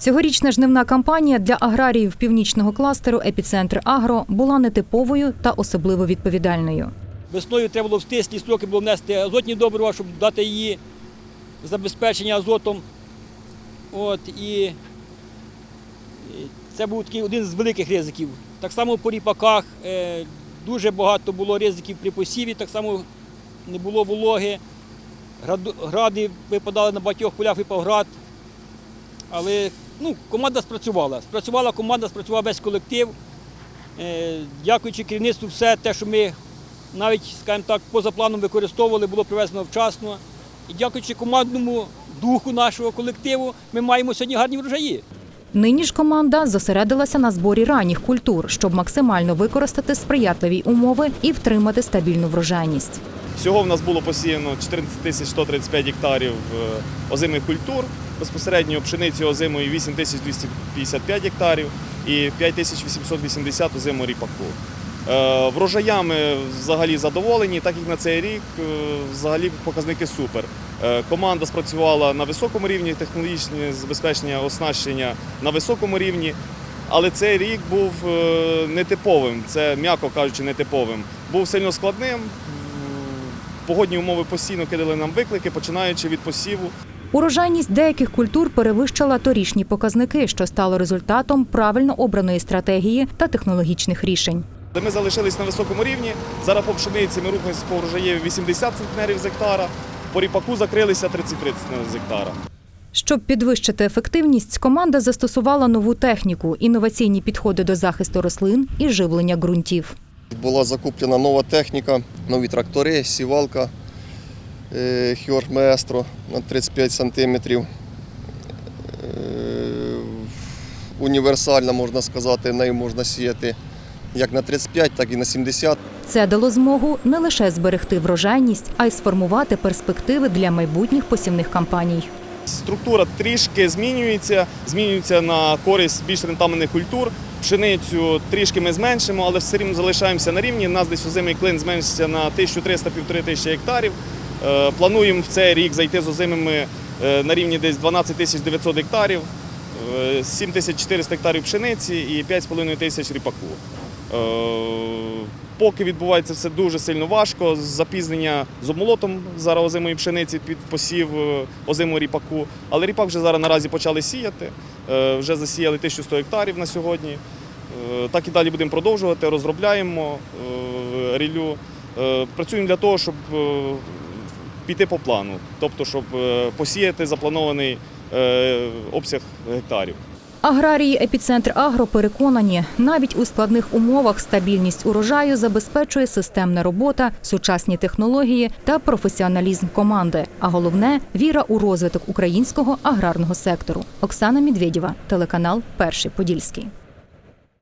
Цьогорічна жнивна кампанія для аграріїв північного кластеру Епіцентр Агро була нетиповою та особливо відповідальною. Весною треба було в стислі строки було внести азотні добрива, щоб дати її забезпечення азотом. От, і, це був такий один з великих ризиків. Так само по ріпаках е, дуже багато було ризиків при посіві, так само не було вологи. Гради випадали на багатьох полях, випав град. Але ну, команда спрацювала. Спрацювала команда, спрацював весь колектив. Е, Дякуючи керівництву, все те, що ми навіть, скажімо так, поза планом використовували, було привезено вчасно. І дякуючи командному духу нашого колективу, ми маємо сьогодні гарні врожаї. Нині ж команда зосередилася на зборі ранніх культур, щоб максимально використати сприятливі умови і втримати стабільну врожайність. Всього в нас було посіяно 14 тисяч 135 гектарів е, озимих культур, безпосередньо пшениці озимої 8 тисяч 255 гектарів і 5 тисяч 880 озимого ріпаку. Врожаями взагалі задоволені, так як на цей рік е, взагалі показники супер. Е, Команда спрацювала на високому рівні, технологічне забезпечення оснащення на високому рівні. Але цей рік був е, нетиповим, це м'яко кажучи, нетиповим. Був сильно складним. Погодні умови постійно кидали нам виклики, починаючи від посіву. Урожайність деяких культур перевищила торічні показники, що стало результатом правильно обраної стратегії та технологічних рішень. Ми залишились на високому рівні. Зараз по пшениці ми рухаємося по врожаєві 80 центнерів з гектара, по ріпаку закрилися 33 центнери з гектара. Щоб підвищити ефективність, команда застосувала нову техніку, інноваційні підходи до захисту рослин і живлення ґрунтів. Була закуплена нова техніка, нові трактори, сівалка е, Хьор Маестро на 35 сантиметрів. Е, Універсальна, можна сказати, нею можна сіяти як на 35, так і на 70. Це дало змогу не лише зберегти врожайність, а й сформувати перспективи для майбутніх посівних кампаній. Структура трішки змінюється, змінюється на користь більш рентабельних культур. Пшеницю трішки ми зменшимо, але все рівно залишаємося на рівні. У нас десь озимий клин зменшиться на 1300-1500 тисячі гектарів. Е, Плануємо в цей рік зайти з озимими е, на рівні десь 12 тисяч 900 гектарів, е, 7400 гектарів пшениці і 5,5 тисяч ріпаку. Е, Поки відбувається все дуже сильно важко, запізнення з обмолотом зараз озимої пшениці під посів е, озимого ріпаку. Але ріпак вже зараз наразі почали сіяти. Е, Вже засіяли 1100 гектарів на сьогодні. Е, Так і далі будемо продовжувати, розробляємо е, ріллю. Е, Працюємо для того, щоб е, піти по плану, тобто, щоб е, посіяти запланований е, обсяг гектарів. Аграрії епіцентр Агро переконані, навіть у складних умовах стабільність урожаю забезпечує системна робота, сучасні технології та професіоналізм команди. А головне віра у розвиток українського аграрного сектору. Оксана Медведєва, телеканал Перший Подільський.